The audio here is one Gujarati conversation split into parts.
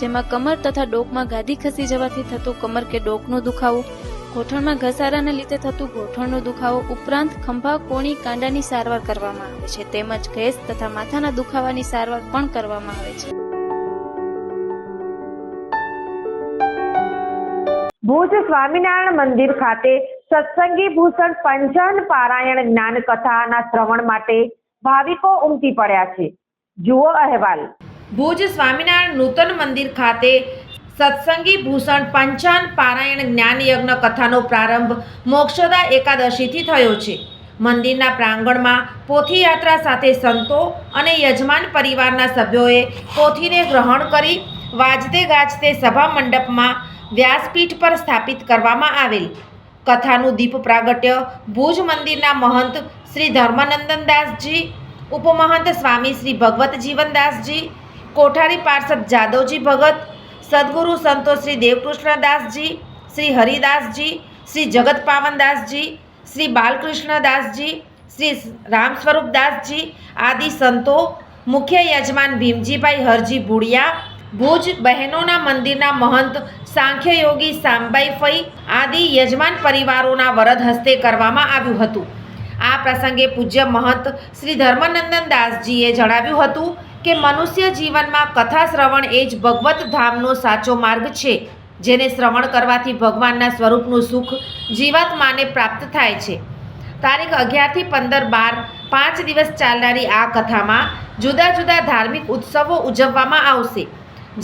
જેમાં કમર તથા ડોકમાં ગાદી ખસી જવાથી થતું કમર કે ડોકનો દુખાવો ઘોઠણમાં ઘસારાને લીધે થતું ઘોઠણનો દુખાવો ઉપરાંત ખંભા, કોણી, કાંડાની સારવાર કરવામાં આવે છે. તેમજ ગેસ તથા માથાના દુખાવાની સારવાર પણ કરવામાં આવે છે. ભુજ સ્વામિનારાયણ મંદિર ખાતે સત્સંગી ભૂષણ પંચન પારાયણ જ્ઞાન કથાના શ્રવણ માટે ભાવિકો ઉમટી પડ્યા છે. જુઓ અહેવાલ. ભુજ સ્વામિનારાયણ નૂતન મંદિર ખાતે સત્સંગી ભૂષણ પંચાન પારાયણ જ્ઞાન યજ્ઞ કથાનો પ્રારંભ મોક્ષદા એકાદશીથી થયો છે. મંદિરના પ્રાંગણમાં પોથીયાત્રા સાથે સંતો અને યજમાન પરિવારના સભ્યોએ પોથીને ગ્રહણ કરી વાજતે ગાજતે સભા મંડપમાં વ્યાસપીઠ પર સ્થાપિત કરવામાં આવેલ. કથાનું દીપ પ્રાગટ્ય ભુજ મંદિરના મહંત શ્રી ધર્માનંદનદાસજી ઉપમહંત સ્વામી શ્રી ભગવત જીવનદાસજી કોઠારી પાર્ષદ જાદવજી ભગત, સદગુરુ સંતો શ્રી દેવકૃષ્ણદાસજી, શ્રી હરિદાસજી, શ્રી જગત પાવનદાસજી, શ્રી બાલકૃષ્ણદાસજી, શ્રી રામ સ્વરૂપદાસજી આદિ સંતો, મુખ્ય યજમાન ભીમજીભાઈ હરજી ભુડિયા, ભુજ બહેનોના મંદિરના મહંત સાંખ્ય યોગી સાંબાઈ ફઈ આદિ યજમાન પરિવારોના વરદ હસ્તે કરવામાં આવ્યું હતું. આ પ્રસંગે પૂજ્ય મહંત શ્રી ધર્માનંદન દાસજીએ જણાવ્યું હતું કે મનુષ્ય જીવનમાં કથા શ્રવણ એ જ ભગવત ધામનો સાચો માર્ગ છે, જેને શ્રવણ કરવાથી ભગવાનના સ્વરૂપનું સુખ જીવાત્માને પ્રાપ્ત થાય છે. તારીખ અગિયારથી પંદર બાર પાંચ દિવસ ચાલનારી આ કથામાં જુદા જુદા ધાર્મિક ઉત્સવો ઉજવવામાં આવશે.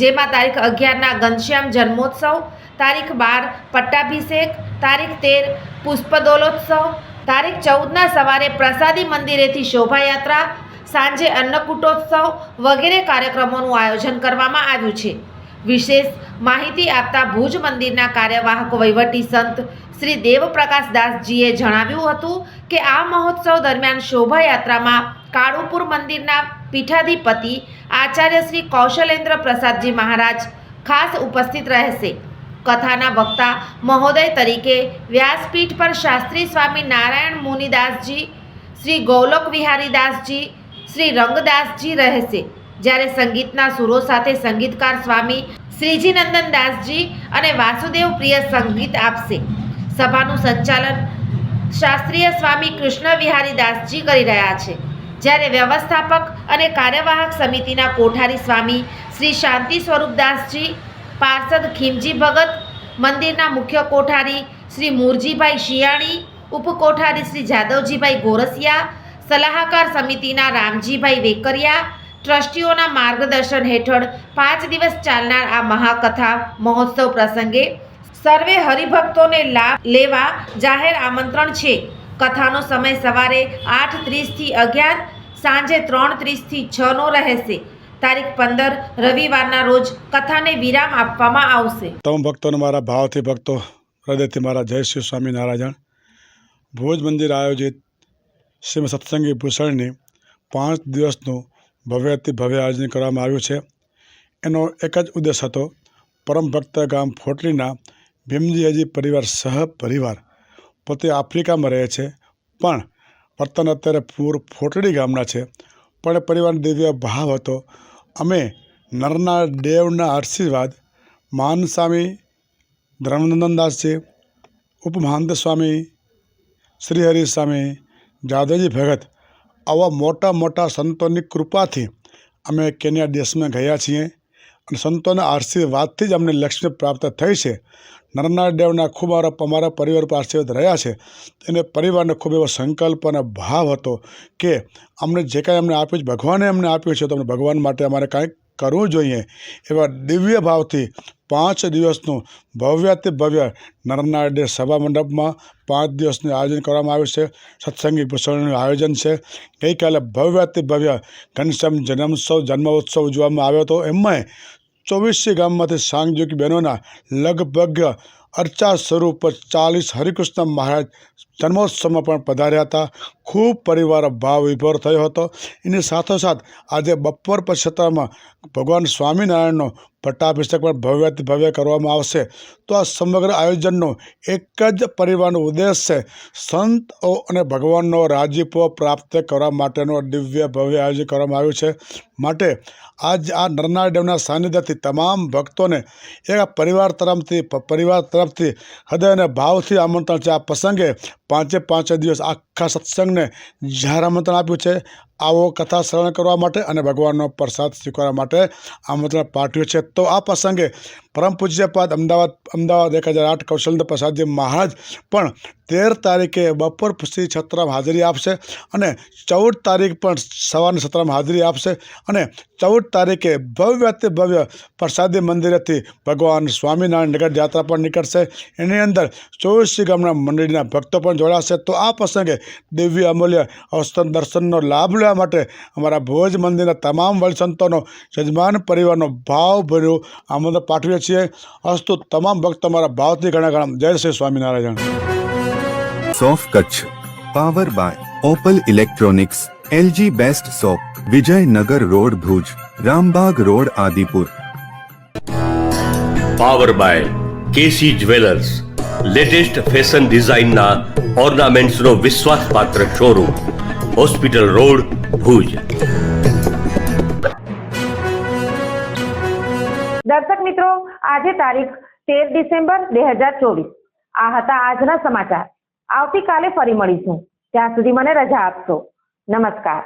જેમાં તારીખ અગિયારના ઘનશ્યામ જન્મોત્સવ, તારીખ બાર પટ્ટાભિષેક, તારીખ તેર પુષ્પદોલોત્સવ, તારીખ ચૌદના સવારે પ્રસાદી મંદિરેથી શોભાયાત્રા સાંજે અન્નકૂટોત્સવ વગેરે કાર્યક્રમોનું આયોજન કરવામાં આવ્યું છે. વિશેષ માહિતી આપતા ભુજ મંદિરના કાર્યવાહક વહીવટી સંત શ્રી દેવપ્રકાશ દાસજીએ જણાવ્યું હતું કે આ મહોત્સવ દરમિયાન શોભાયાત્રામાં કાળુપુર મંદિરના પીઠાધિપતિ આચાર્ય શ્રી કૌશલેન્દ્ર પ્રસાદજી મહારાજ ખાસ ઉપસ્થિત રહેશે. કથાના વક્તા મહોદય તરીકે વ્યાસપીઠ પર શાસ્ત્રી સ્વામી નારાયણ મુનિદાસજી, શ્રી ગૌલોક વિહારીદાસજી શ્રી રંગદાસજી રહેશે. જ્યારે સંગીતના સુરો સાથે સંગીતકાર સ્વામી શ્રીજી નંદન દાસજી અને વાસુદેવ પ્રિય સંગીત આપશે. સભાનું સંચાલન શાસ્ત્રીય સ્વામી કૃષ્ણ વિહારી દાસજી કરી રહ્યા છે. જ્યારે વ્યવસ્થાપક અને કાર્યવાહક સમિતિના કોઠારી સ્વામી શ્રી શાંતિ સ્વરૂપદાસજી પાર્ષદ ખીમજી ભગત, મંદિરના મુખ્ય કોઠારી શ્રી મૂરજીભાઈ શિયાણી ઉપકોઠારી શ્રી જાદવજીભાઈ ગોરસિયા સલાહકાર સમિતિના રામજીભાઈ વેકરિયા, ટ્રસ્ટીઓના માર્ગદર્શન હેઠળ પાંચ દિવસ ચાલનાર આ મહાકથા મહોત્સવ પ્રસંગે સર્વે હરિભક્તોને લાભ લેવા જાહેર આમંત્રણ છે. કથાનો સમય સવારે આઠ ત્રીસથી અગિયાર, સાંજે ત્રણ ત્રીસથી છનો રહેશે. તારીખ પંદર, રવિવારના રોજ કથાને વિરામ આપવામાં આવશે. તમામ ભક્તોને મારા ભાવથી ભક્તો, હૃદયથી મારા જય શ્રી સ્વામિનારાયણ. ભુજ મંદિર આયોજિત શ્રીમદ સત્સંગી ભૂષણની પાંચ દિવસનું ભવ્યથી ભવ્ય આયોજન કરવામાં આવ્યું છે. એનો એક જ ઉદ્દેશ હતો પરમ ભક્ત ગામ ફોટલીના ભીમજી હજી પરિવાર સહ પરિવાર પોતે આફ્રિકામાં રહે છે. પણ વર્તન અત્યારે પૂર ફોટડી ગામના છે. પણ એ પરિવારનો દિવ્ય ભાવ હતો. અમે નરના દેવના આશીર્વાદ મહાન સ્વામી ધર્મનંદનદાસજી ઉપમહાંત સ્વામી, શ્રીહરિ સ્વામી જાદવજી ભગત, આવા મોટા મોટા સંતોની કૃપાથી અમે કેન્યા દેશમાં ગયા છીએ અને સંતોના આશીર્વાદથી જ અમને લક્ષ્મી પ્રાપ્ત થઈ છે. નરનાળ દેવના ખૂબ અમારા પરિવાર પર આશીર્વાદ રહ્યા છે. એને પરિવારને ખૂબ એવો સંકલ્પ અને ભાવ હતો કે અમને જે કાંઈ અમને આપ્યું છે, ભગવાને અમને આપ્યું છે તો અમને ભગવાન માટે અમારે કાંઈક કરવું જોઈએ એવા દિવ્ય ભાવથી પાંચ દિવસનું ભવ્યાતિ ભવ્ય નરનાળ દેવ સભા મંડપમાં પાંચ દિવસનું આયોજન કરવામાં આવ્યું છે. સત્સંગી ભૂષણનું આયોજન છે. ગઈકાલે ભવ્યાતિ ભવ્ય ઘનશ્યામ જન્મોત્સવ જન્મોત્સવ ઉજવવામાં આવ્યો હતો. એમાંય ચોવીસી ગામમાંથી સાંગજોગી બહેનોના લગભગ અર્ચા સ્વરૂપ ચાલીસ હરિકૃષ્ણ મહારાજ જન્મોત્સવમાં પણ પધાર્યા હતા. ખૂબ પરિવાર ભાવ વિભોર થયો હતો. એની સાથોસાથ આજે બપોર પછી ભગવાન સ્વામિનારાયણનો પટ્ટાભિષેક પણ ભવ્યથી ભવ્ય કરવામાં આવશે. તો આ સમગ્ર આયોજનનો એક જ પરિવારનો ઉદ્દેશ છે, સંતો અને ભગવાનનો રાજીપો પ્રાપ્ત કરવા માટેનો દિવ્ય ભવ્ય આયોજન કરવામાં આવ્યું છે. માટે આજ આ નરનાળ ડેમના સાનિધ્યથી તમામ ભક્તોને એક પરિવાર તરફથી પરિવાર તરફથી હૃદય અને ભાવથી આમંત્રણ છે. આ પ્રસંગે પાંચે પાંચે દિવસ આખા સત્સંગને જાહેર આમંત્રણ આપ્યું છે. આવો કથા શ્રવણ કરવા માટે અને ભગવાનનો પ્રસાદ સ્વીકારવા માટે આમંત્રણ પાઠવ્યું છે. તો આ પ્રસંગે પરમ પૂજ્યપાદ અમદાવાદ અમદાવાદ એક હજાર આઠ કૌશલ્ય પ્રસાદજી મહારાજ. પણ તેર તારીખે બપોર શ્રી છત્રમાં હાજરી આપશે અને ચૌદ તારીખ પણ સવારની સત્રમાં હાજરી આપશે અને ચૌદ તારીખે ભવ્યથી ભવ્ય પ્રસાદી મંદિરેથી ભગવાન સ્વામિનારાયણ નગર યાત્રા પણ નીકળશે. એની અંદર ચોવીસી ગામના મંડળીના ભક્તો પણ જોડાશે. તો આ પ્રસંગે દિવ્ય, અમૂલ્ય અવસ્તન દર્શનનો લાભ લેવા માટે અમારા ભોજ મંદિરના તમામ વડ સંતોનો યજમાન પરિવારનો ભાવભર્યું આમંત્રણ પાઠવીએ છીએ અસ્તુ તમામ ભક્ત તમારા ભાવથી ઘણા ઘણા જય Shri Swaminarayan. સોફ Kutch power by Opal electronics LG best shop Vijaynagar road Bhuj Rambag road Adipur. Power by KC jewellers latest fashion ડિઝાઇનના ઓર્નામેન્ટ્સનો વિશ્વાસપાત્ર શોરૂમ હોસ્પિટલ રોડ ભુજ. દર્શક મિત્રો, આજે તારીખ તેર ડિસેમ્બર બે હજાર ચોવીસ. આ હતા આજના સમાચાર. આવતીકાલે ફરી મળીશું. ત્યાં સુધી મને રજા આપશો. નમસ્કાર.